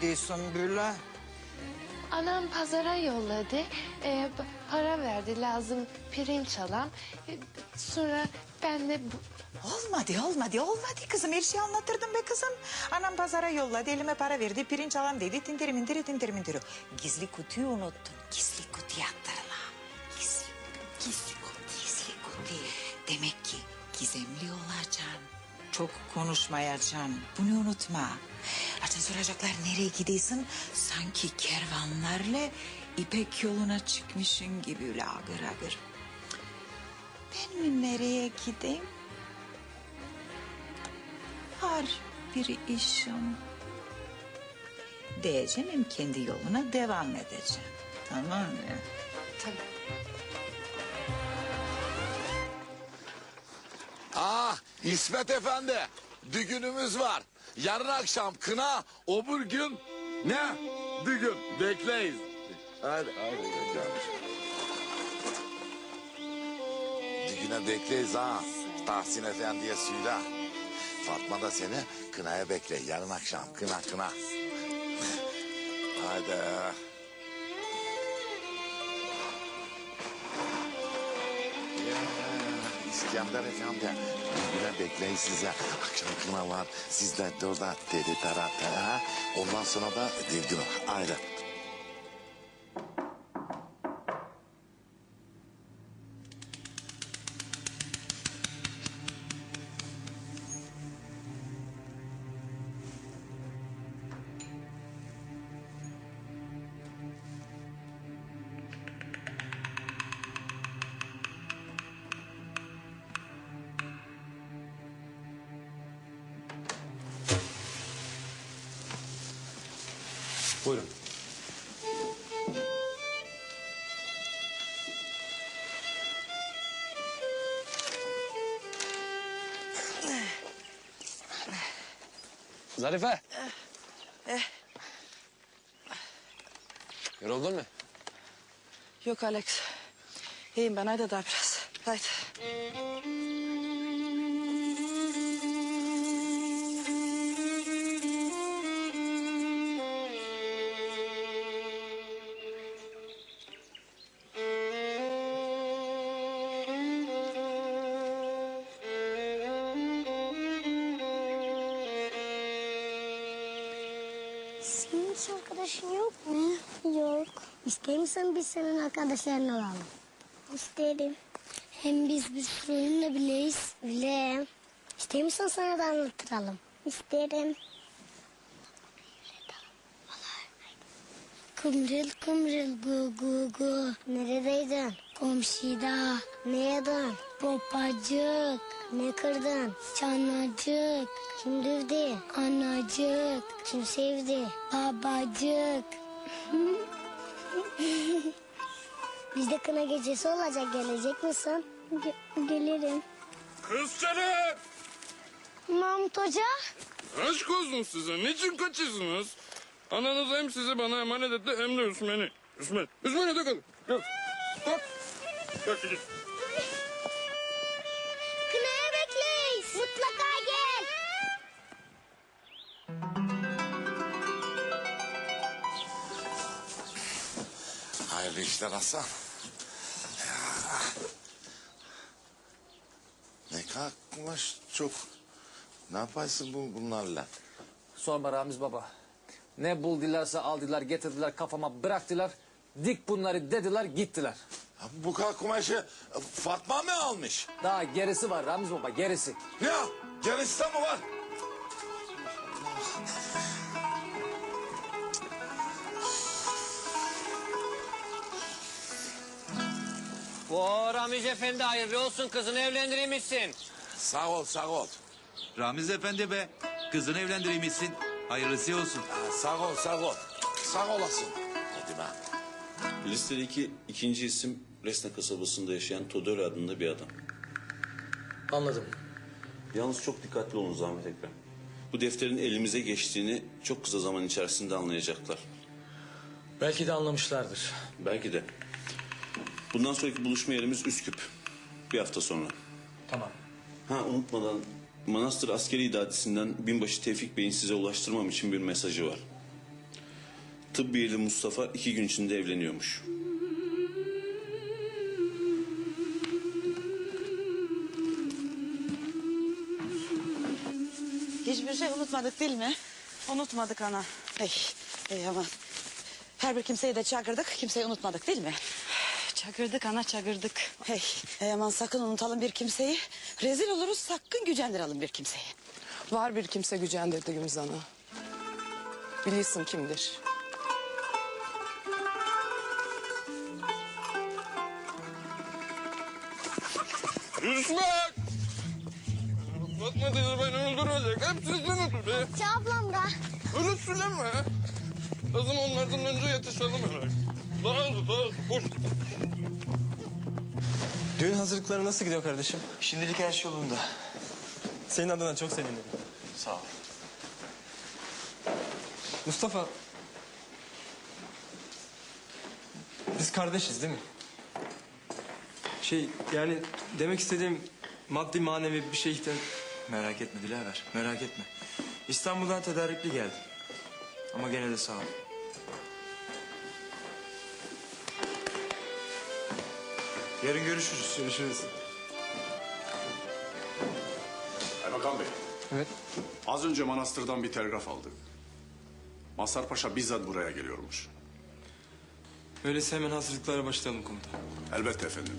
gidiyorsun böyle? Anam pazara yolladı. P- para verdi lazım pirinç alam. Ee, sonra ben de bu... Olmadı olmadı olmadı kızım her şeyi anlatırdım be kızım. Anam pazara yolladı elime para verdi pirinç alam dedi tindiri mindiri tindiri mindiri. Gizli kutuyu unuttun gizli kutuyu aktarıla. Gizli, gizli kutu gizli kutu. Demek ki gizemli olacaksın. Çok konuşmayacaksın. Bunu unutma. Hatta soracaklar nereye gidiyorsun? Sanki kervanlarla İpek yoluna çıkmışın gibi öyle agır agır. Ben mi nereye gideyim? Var bir işim. Diyeceğim kendi yoluna devam edeceğim. Tamam mı? Tabii. Ah İsmet Efendi düğünümüz var. Yarın akşam kına obur gün ne? Düğün bekleyiz. Hadi hadi. Düğüne bekleyiz ha. Tahsin Efendi'ye söyle. Fatma da seni kınaya bekle. Yarın akşam kına kına. Hadi. İskender Efendi, düğüne bekleyin size. Akşam kına var, sizler de orada dedi tarafta. Ondan sonra da düğün. Haydi. Buyurun. Zarife. Yoruldun mu? Yok Alex. İyiyim ben haydi daha biraz. Haydi. Hiç arkadaşın yok mu? Yok. İster misin biz senin arkadaşların olalım? İsterim. Hem biz bir sürü oyunla bileyiz. Bile. İster misin sana da anlattıralım? İsterim. Kumril kumril gu gu gu. Neredeydin? Komşida. Ne yedin? Popacık. Ne kırdın? Çanacık. Kim dövdü? Anacık. Kim sevdi? Babacık. Bizde kına gecesi olacak. Gelecek misin? gelirim. Kızçarı! Mahmut Hoca. Aşk olsun size. Niçin kaçıyorsunuz? Ananız hem sizi bana emanet etti hem de Üsmen'i. Üsmen. Üsmen'e de kalın. Gel. Kalk. Gidin. Kınaya bekleyiz. Mutlaka gel. Hayırlı işler Hasan. Ya. Ne kalkmış çok. Ne yaparsın bu bunlarla? Sorma Ramiz baba. Ne buldularsa aldılar getirdiler kafama bıraktılar. Dik bunları dediler gittiler. Bu kadar kumaşı Fatma mı almış? Daha gerisi var Ramiz baba gerisi. Ne? Gerisi de mi var? Oo Ramiz Efendi hayırlı olsun kızını evlendirmişsin. Sağ ol sağ ol. Ramiz Efendi be. Kızını evlendirmişsin. Hayırlısı olsun. Ha, Sağ ol sağ ol. Sağ olasın. Hadi ben. Listedeki ikinci isim Resna kasabasında yaşayan Todor adında bir adam. Anladım. Yalnız çok dikkatli olun Zahmet Ekrem. Bu defterin elimize geçtiğini çok kısa zaman içerisinde anlayacaklar. Belki de anlamışlardır. Belki de. Bundan sonraki buluşma yerimiz Üsküp. Bir hafta sonra. Tamam. Ha unutmadan Manastır Askeri İdadisi'nden binbaşı Tevfik Bey'in size ulaştırmam için bir mesajı var. Tıbbiyeli Mustafa iki gün içinde evleniyormuş. Hiçbir şey unutmadık değil mi? Unutmadık ana. Ey, ey aman. Her bir kimseyi de çağırdık, kimseyi unutmadık değil mi? Çağırdık ana, çağırdık. Hey, ey aman sakın unutalım bir kimseyi. Rezil oluruz, sakın gücendirelim bir kimseyi. Var bir kimse gücendirdi Gümüzan'ı. Bilirsin kimdir. İsmet! Fatma teyze beni öldürecek. Hepsi sen öldür. ablam da. Öyle söyleme. Kızım onlardan önce yetişelim hele. Daha hızlı, daha hızlı. Koş. Düğün hazırlıkları nasıl gidiyor kardeşim? Şimdilik her şey yolunda. Senin adına çok sevindim. Sağ ol. Mustafa. Biz kardeşiz değil mi? Şey yani demek istediğim maddi manevi bir şey ihtiyaç... Merak etme Dilaver, merak etme. İstanbul'dan tedarikli geldim. Ama gene de sağ ol. Yarın görüşürüz. Görüşürüz. Kaymakam Bey, Evet. az önce manastırdan bir telgraf aldık. Mazhar Paşa bizzat buraya geliyormuş. Öyleyse hemen hazırlıklara başlayalım komutan. Elbette efendim.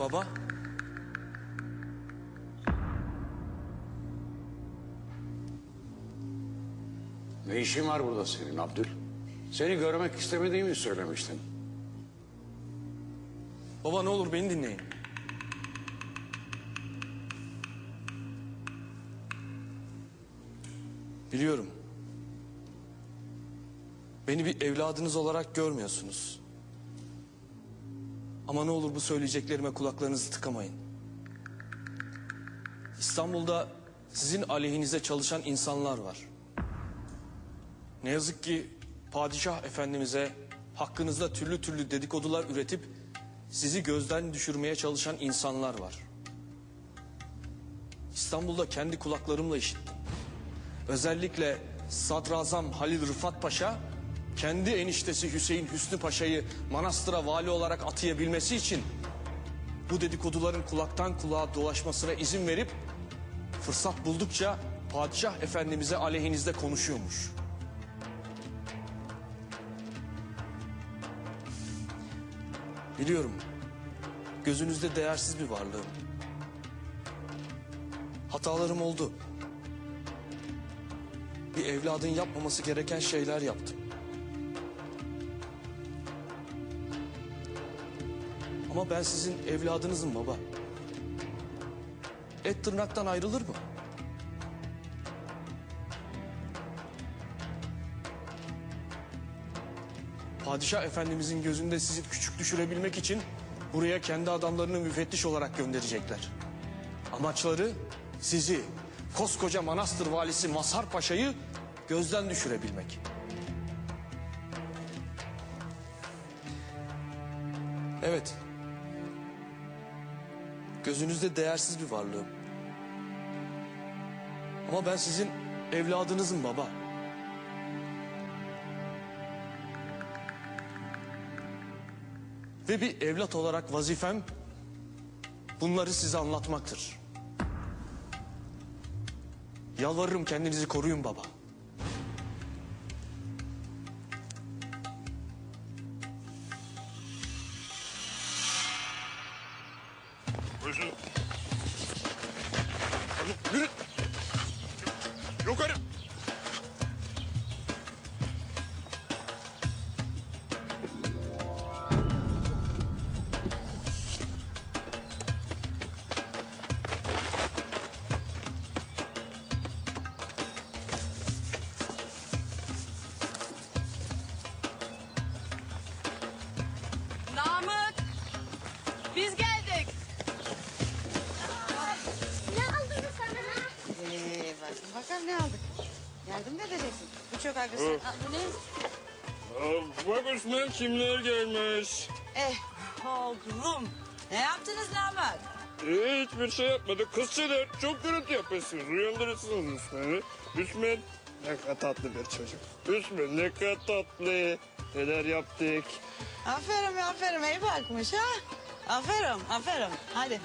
Baba. Ne işin var burada senin Abdül? Seni görmek istemediğimi söylemiştin. Baba ne olur beni dinleyin. Biliyorum. Beni bir evladınız olarak görmüyorsunuz. Ama ne olur bu söyleyeceklerime kulaklarınızı tıkamayın. İstanbul'da sizin aleyhinize çalışan insanlar var. Ne yazık ki padişah efendimize hakkınızda türlü türlü dedikodular üretip sizi gözden düşürmeye çalışan insanlar var. İstanbul'da kendi kulaklarımla işittim. Özellikle Sadrazam Halil Rıfat Paşa kendi eniştesi Hüseyin Hüsnü Paşa'yı manastıra vali olarak atayabilmesi için bu dedikoduların kulaktan kulağa dolaşmasına izin verip fırsat buldukça padişah efendimize aleyhinizde konuşuyormuş. Biliyorum. Gözünüzde değersiz bir varlığım. Hatalarım oldu. Bir evladın yapmaması gereken şeyler yaptım. Ama ben sizin evladınızım baba. Et tırnaktan ayrılır mı? Padişah Efendimizin gözünde sizi küçük düşürebilmek için buraya kendi adamlarını müfettiş olarak gönderecekler. Amaçları sizi, koskoca Manastır valisi Mazhar Paşa'yı gözden düşürebilmek. Evet. Gözünüzde değersiz bir varlığım. Ama ben sizin evladınızım baba. Ve bir evlat olarak vazifem bunları size anlatmaktır. Yalvarırım kendinizi koruyun baba. Yardım da edeceksin. Bu çok agresif. Aa, Bu ne? Aa, Bak Osman kimler gelmiş. Eh oğlum. Ne yaptınız Namık? Ee, hiçbir şey yapmadık. Kızçılar çok gürültü yapıyorsunuz. Uyandırırsınız Hüsmen'i. Hüsmen ne kadar tatlı bir çocuk. Hüsmen ne kadar tatlı. Neler yaptık. Aferin aferin iyi bakmış ha. Aferin aferin hadi.